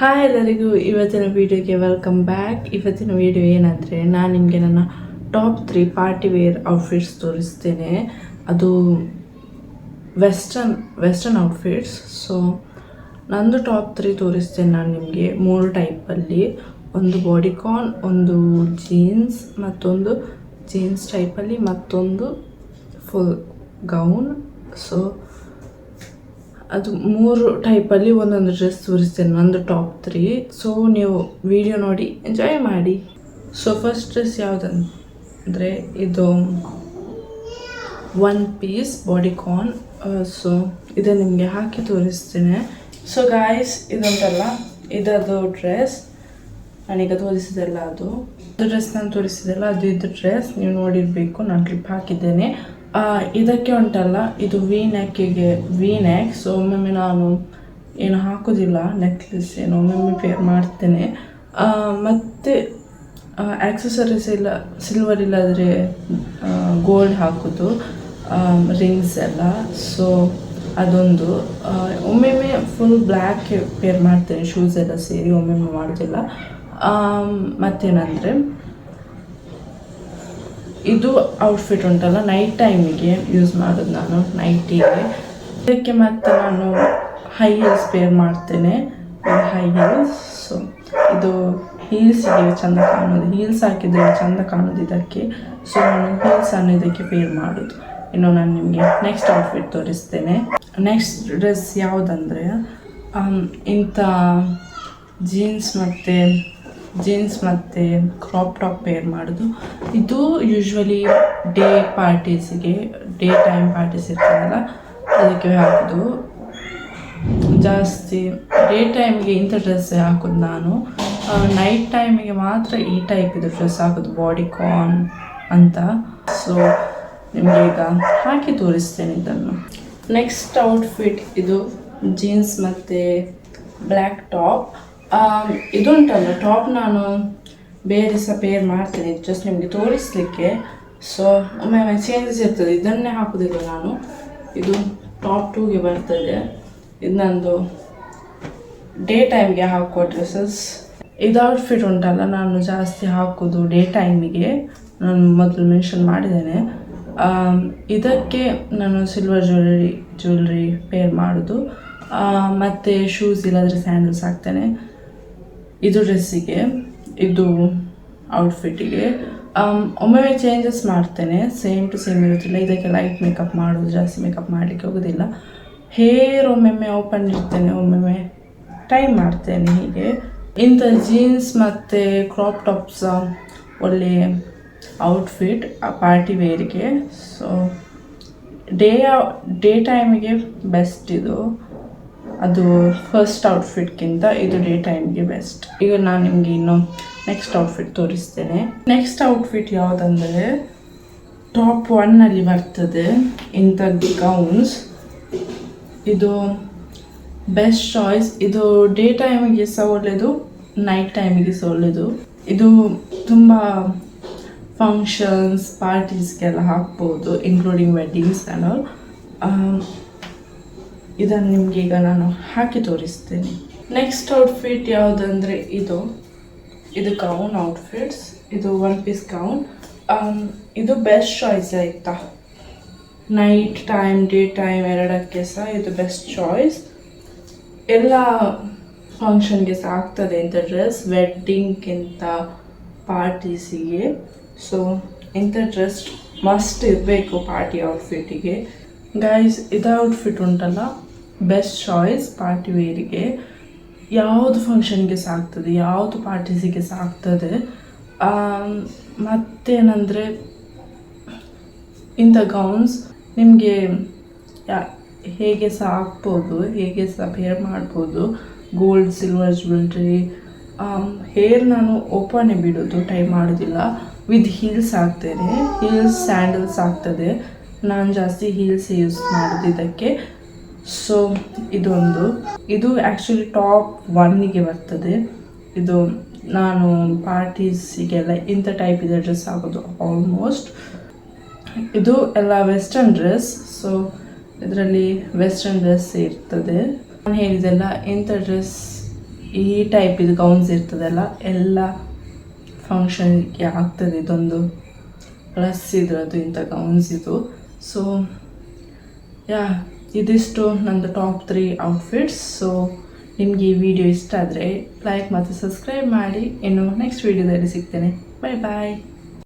Hi ಎಲ್ಲರಿಗೂ, ಇವತ್ತಿನ ವೀಡಿಯೋಗೆ ವೆಲ್ಕಮ್ ಬ್ಯಾಕ್ ಇವತ್ತಿನ ವಿಡಿಯೋ ಏನಂದರೆ, ನಾನು ನಿಮಗೆ ನನ್ನ top three party wear outfits ತೋರಿಸ್ತೇನೆ. ಅದು ವೆಸ್ಟರ್ನ್ ವೆಸ್ಟರ್ನ್ ಔಟ್ಫಿಟ್ಸ್ ಸೊ ನಂದು ಟಾಪ್ ತ್ರೀ ತೋರಿಸ್ತೇನೆ ನಾನು ನಿಮಗೆ. ಮೂರು ಟೈಪಲ್ಲಿ ಒಂದು ಬಾಡಿಕಾನ್ ಒಂದು ಜೀನ್ಸ್ ಮತ್ತೊಂದು ಜೀನ್ಸ್ ಟೈಪಲ್ಲಿ ಮತ್ತೊಂದು ಫುಲ್ ಗೌನ್ ಸೊ ಅದು ಮೂರು ಟೈಪಲ್ಲಿ ಒಂದೊಂದು ಡ್ರೆಸ್ ತೋರಿಸ್ತೇನೆ ಒಂದು ಟಾಪ್ ತ್ರೀ ಸೊ ನೀವು ವಿಡಿಯೋ ನೋಡಿ ಎಂಜಾಯ್ ಮಾಡಿ. ಸೊ ಫಸ್ಟ್ ಡ್ರೆಸ್ ಯಾವುದಂದರೆ, ಇದು ಒನ್ ಪೀಸ್ ಬಾಡಿಕಾನ್ ಸೊ ಇದು ನಿಮಗೆ ಹಾಕಿ ತೋರಿಸ್ತೇನೆ. ಸೊ ಗಾಯ್ಸ್ ಇದಂತಲ್ಲ ಇದದು ಡ್ರೆಸ್ ನಾನೀಗ ತೋರಿಸಿದೆಲ್ಲ ಅದು. ಡ್ರೆಸ್ ನಾನು ತೋರಿಸಿದೆಲ್ಲ ಅದು ಇದು ಡ್ರೆಸ್ ನೀವು ನೋಡಿರಬೇಕು, ನಾನು ಕ್ಲಿಪ್ ಹಾಕಿದ್ದೇನೆ. ಇದಕ್ಕೆ ಉಂಟಲ್ಲ, ಇದು ವಿ ನೆಕ್ಕಿಗೆ ವಿ ನೆಕ್ ಸೊ ಒಮ್ಮೊಮ್ಮೆ ನಾನು ಏನು ಹಾಕೋದಿಲ್ಲ ನೆಕ್ಲೆಸ್ ಏನು ಒಮ್ಮೊಮ್ಮೆ ಪೇರ್ ಮಾಡ್ತೇನೆ. ಮತ್ತು ಆಕ್ಸಸರೀಸ್ ಇಲ್ಲ ಸಿಲ್ವರ್ ಇಲ್ಲಾದರೆ ಗೋಲ್ಡ್ ಹಾಕೋದು ರಿಂಗ್ಸ್ ಎಲ್ಲ. ಸೊ ಅದೊಂದು. ಒಮ್ಮೊಮ್ಮೆ ಫುಲ್ ಬ್ಲ್ಯಾಕ್ ಪೇರ್ ಮಾಡ್ತೇನೆ ಶೂಸ್ ಎಲ್ಲ ಸೇರಿ ಒಮ್ಮೊಮ್ಮೆ ಮಾಡೋದಿಲ್ಲ. ಮತ್ತೇನಂದರೆ ಇದು ಔಟ್ಫಿಟ್ ಉಂಟಲ್ಲ ನೈಟ್ ಟೈಮಿಗೆ ಯೂಸ್ ಮಾಡೋದು ನಾನು ನೈಟಿಗೆ ಇದಕ್ಕೆ ಮತ್ತೆ ನಾನು ಹೈ ಹೀಲ್ಸ್ ಪೇರ್ ಮಾಡ್ತೇನೆ ಹೈ ಹೀಲ್ಸ್ ಸೊ ಇದು ಹೀಲ್ಸಿಗೆ ಚಂದ ಕಾಣೋದು ಹೀಲ್ಸ್ ಹಾಕಿದರೆ ಚಂದ ಕಾಣೋದು ಇದಕ್ಕೆ. ಸೊ ನಾನು ಹೀಲ್ಸನ್ನು ಇದಕ್ಕೆ ಪೇರ್ ಮಾಡೋದು. ಇನ್ನು ನಾನು ನಿಮಗೆ ನೆಕ್ಸ್ಟ್ ಔಟ್ಫಿಟ್ ತೋರಿಸ್ತೇನೆ. ನೆಕ್ಸ್ಟ್ ಡ್ರೆಸ್ ಯಾವುದಂದರೆ ಇಂಥ ಜೀನ್ಸ್ ಮತ್ತು ಜೀನ್ಸ್ ಮತ್ತು ಕ್ರಾಪ್ ಟಾಪ್ ಪೇರ್ ಮಾಡೋದು. ಇದು ಯೂಶ್ವಲಿ ಡೇ ಪಾರ್ಟೀಸಿಗೆ ಡೇ ಟೈಮ್ ಪಾರ್ಟೀಸ್ ಇರ್ತಾರಲ್ಲ ಅದಕ್ಕೆ ಹಾಕೋದು. ಜಾಸ್ತಿ ಡೇ ಟೈಮ್ಗೆ ಇಂಥ ಡ್ರೆಸ್ ಹಾಕೋದು ನಾನು. ನೈಟ್ ಟೈಮಿಗೆ ಮಾತ್ರ ಈ ಟೈಪ್ ಇದು ಡ್ರೆಸ್ ಹಾಕೋದು ಬಾಡಿ ಕಾನ್ ಅಂತ. ಸೊ ನಿಮಗೆ ಈಗ ಹಾಕಿ ತೋರಿಸ್ತೇನೆ ಇದನ್ನು. ನೆಕ್ಸ್ಟ್ ಔಟ್ಫಿಟ್ ಇದು ಜೀನ್ಸ್ ಮತ್ತು ಬ್ಲ್ಯಾಕ್ ಟಾಪ್ ಇದುಂಟಲ್ಲ ಟಾಪ್ ನಾನು ಬೇರೆ ಸಹ ಪೇರ್ ಮಾಡ್ತೇನೆ ಜಸ್ಟ್ ನಿಮಗೆ ತೋರಿಸ್ಲಿಕ್ಕೆ. ಸೊ ಒಮ್ಮೆ ಚೇಂಜಸ್ ಇರ್ತದೆ, ಇದನ್ನೇ ಹಾಕೋದಿಲ್ಲ ನಾನು. ಇದು ಟಾಪ್ ಟೂಗೆ ಬರ್ತದೆ. ಇದು ನಂದು ಡೇ ಟೈಮ್ಗೆ ಹಾಕುವ ಡ್ರೆಸ್ಸಸ್ ಇದು ಔಟ್ಫಿಟ್ ಉಂಟಲ್ಲ, ನಾನು ಜಾಸ್ತಿ ಹಾಕೋದು ಡೇ ಟೈಮಿಗೆ ನಾನು ಮೊದಲು ಮೆನ್ಷನ್ ಮಾಡಿದ್ದೇನೆ. ಇದಕ್ಕೆ ನಾನು ಸಿಲ್ವರ್ ಜ್ಯುವೆಲರಿ ಜ್ಯುವೆಲ್ರಿ ಪೇರ್ ಮಾಡೋದು. ಮತ್ತು ಶೂಸ್ ಇಲ್ಲಾದರೆ ಸ್ಯಾಂಡಲ್ಸ್ ಹಾಕ್ತೇನೆ. ಇದು ಡ್ರೆಸ್ಸಿಗೆ, ಇದು ಔಟ್ಫಿಟ್ಟಿಗೆ ಒಮ್ಮೆ ಚೇಂಜಸ್ ಮಾಡ್ತೇನೆ. ಸೇಮ್ ಟು ಸೇಮ್ ಇರೋದಿಲ್ಲ. ಇದಕ್ಕೆ ಲೈಟ್ ಮೇಕಪ್ ಮಾಡೋದು, ಜಾಸ್ತಿ ಮೇಕಪ್ ಮಾಡಲಿಕ್ಕೆ ಹೋಗೋದಿಲ್ಲ. ಹೇರ್ ಒಮ್ಮೊಮ್ಮೆ ಓಪನ್ ಇರ್ತೇನೆ ಒಮ್ಮೊಮ್ಮೆ ಟೈ ಮಾಡ್ತೇನೆ ಹೀಗೆ. ಇಂಥ ಜೀನ್ಸ್ ಮತ್ತು ಕ್ರಾಪ್ ಟಾಪ್ಸ್ ಒಳ್ಳೆ ಔಟ್ಫಿಟ್ ಪಾರ್ಟಿ ವೇರಿಗೆ ಸೊ ಡೇ ಡೇ ಟೈಮಿಗೆ ಬೆಸ್ಟ್ ಇದು. ಅದು ಫಸ್ಟ್ ಔಟ್ಫಿಟ್ಗಿಂತ ಇದು ಡೇ ಟೈಮ್ಗೆ ಬೆಸ್ಟ್ ಈಗ ನಾನು ನಿಮಗೆ ಇನ್ನು ನೆಕ್ಸ್ಟ್ ಔಟ್ಫಿಟ್ ತೋರಿಸ್ತೇನೆ. ನೆಕ್ಸ್ಟ್ ಔಟ್ಫಿಟ್ ಯಾವುದಂದರೆ ಟಾಪ್ ಒನ್ನಲ್ಲಿ ಬರ್ತದೆ ಇಂಥ ಗೌನ್ಸ್ ಇದು ಬೆಸ್ಟ್ ಚಾಯ್ಸ್ ಇದು ಡೇ ಟೈಮಿಗೆ ಸಹ ಒಳ್ಳೆಯದು ನೈಟ್ ಟೈಮಿಗೆ ಸಹ ಒಳ್ಳೆಯದು ಇದು ತುಂಬ ಫಂಕ್ಷನ್ಸ್ ಪಾರ್ಟೀಸ್ಗೆಲ್ಲ ಹಾಕ್ಬೋದು ಇನ್ಕ್ಲೂಡಿಂಗ್ ವೆಡ್ಡಿಂಗ್ಸ್ ಆ್ಯಂಡ್ ಆಲ್ ಇದನ್ನು ನಿಮಗೆ ಈಗ ನಾನು ಹಾಕಿ ತೋರಿಸ್ತೇನೆ. ನೆಕ್ಸ್ಟ್ ಔಟ್ಫಿಟ್ ಯಾವುದಂದರೆ ಇದು. ಇದು ಕೌನ್ ಔಟ್ಫಿಟ್ಸ್ ಇದು ಒನ್ ಪೀಸ್ ಕೌನ್ ಇದು ಬೆಸ್ಟ್ ಚಾಯ್ಸ್ ಆಯಿತಾ? ನೈಟ್ ಟೈಮ್ ಡೇ ಟೈಮ್ ಎರಡಕ್ಕೆ ಸಹ ಇದು ಬೆಸ್ಟ್ ಚಾಯ್ಸ್ ಎಲ್ಲ ಫಂಕ್ಷನ್ಗೆ ಸಹ ಆಗ್ತದೆ ಇಂಥ ಡ್ರೆಸ್ ವೆಡ್ಡಿಂಗ್ಗಿಂತ ಪಾರ್ಟೀಸಿಗೆ ಸೊ ಇಂಥ ಡ್ರೆಸ್ ಮಸ್ಟ್ ಇರಬೇಕು ಪಾರ್ಟಿ ಔಟ್ಫಿಟ್ಟಿಗೆ ಗೈಸ್ ಇದು ಔಟ್ಫಿಟ್ ಉಂಟಲ್ಲ? ಬೆಸ್ಟ್ ಚಾಯ್ಸ್ ಪಾರ್ಟಿ ವೇರಿಗೆ ಯಾವುದು ಫಂಕ್ಷನ್ಗೆ ಸಾಕ್ತದೆ, ಯಾವುದು ಪಾರ್ಟೀಸಿಗೆ ಸಾಕ್ತದೆ. ಮತ್ತೇನಂದರೆ ಇಂಥ ಗೌನ್ಸ್ ನಿಮಗೆ ಯಾ, ಹೇಗೆ ಸಹ ಹಾಕ್ಬೋದು ಹೇಗೆ ಸಹ ಪೇರ್ ಮಾಡ್ಬೋದು ಗೋಲ್ಡ್ ಸಿಲ್ವರ್ ಜ್ಯುವೆಲ್ರಿ ಹೇರ್ ನಾನು ಓಪನೇ ಬಿಡೋದು ಟೈ ಮಾಡೋದಿಲ್ಲ. ವಿತ್ ಹೀಲ್ಸ್ ಹಾಕ್ತೇನೆ ಹೀಲ್ಸ್ ಸ್ಯಾಂಡಲ್ಸ್ ಆಗ್ತದೆ ನಾನು ಜಾಸ್ತಿ ಹೀಲ್ಸ್ ಯೂಸ್ ಮಾಡೋದು ಇದಕ್ಕೆ ಸೊ ಇದೊಂದು. ಇದು ಆ್ಯಕ್ಚುಲಿ ಟಾಪ್ ಒನ್ನಿಗೆ ಬರ್ತದೆ. ಇದು ನಾನು ಪಾರ್ಟೀಸಿಗೆಲ್ಲ ಇಂಥ ಟೈಪ್ ಇದೆ ಡ್ರೆಸ್ ಆಗೋದು ಆಲ್ಮೋಸ್ಟ್ ಇದು ಎಲ್ಲ ವೆಸ್ಟರ್ನ್ ಡ್ರೆಸ್ ಸೊ ಇದರಲ್ಲಿ ವೆಸ್ಟರ್ನ್ ಡ್ರೆಸ್ ಇರ್ತದೆ. ನಾನು ಹೇಳಿದೆಲ್ಲ ಇಂಥ ಡ್ರೆಸ್ ಈ ಟೈಪ್ ಇದು ಗೌನ್ಸ್ ಇರ್ತದಲ್ಲ, ಎಲ್ಲ ಫಂಕ್ಷನ್ಗೆ ಆಗ್ತದೆ ಇದೊಂದು. ಪ್ಲಸ್ ಇದ್ರದ್ದು ಇಂಥ ಗೌನ್ಸ್ ಇದು. ಸೊ ಯಾ ಇದಿಷ್ಟು ನಂದು ಟಾಪ್ ತ್ರೀ ಔಟ್ಫಿಟ್ಸ್ ಸೊ ನಿಮಗೆ ಈ ವಿಡಿಯೋ ಇಷ್ಟ ಆದರೆ ಲೈಕ್ ಮತ್ತು ಸಬ್ಸ್ಕ್ರೈಬ್ ಮಾಡಿ. ಇನ್ನು ನೆಕ್ಸ್ಟ್ ವಿಡಿಯೋದಲ್ಲಿ ಸಿಗ್ತೇನೆ. ಬಾಯ್ ಬಾಯ್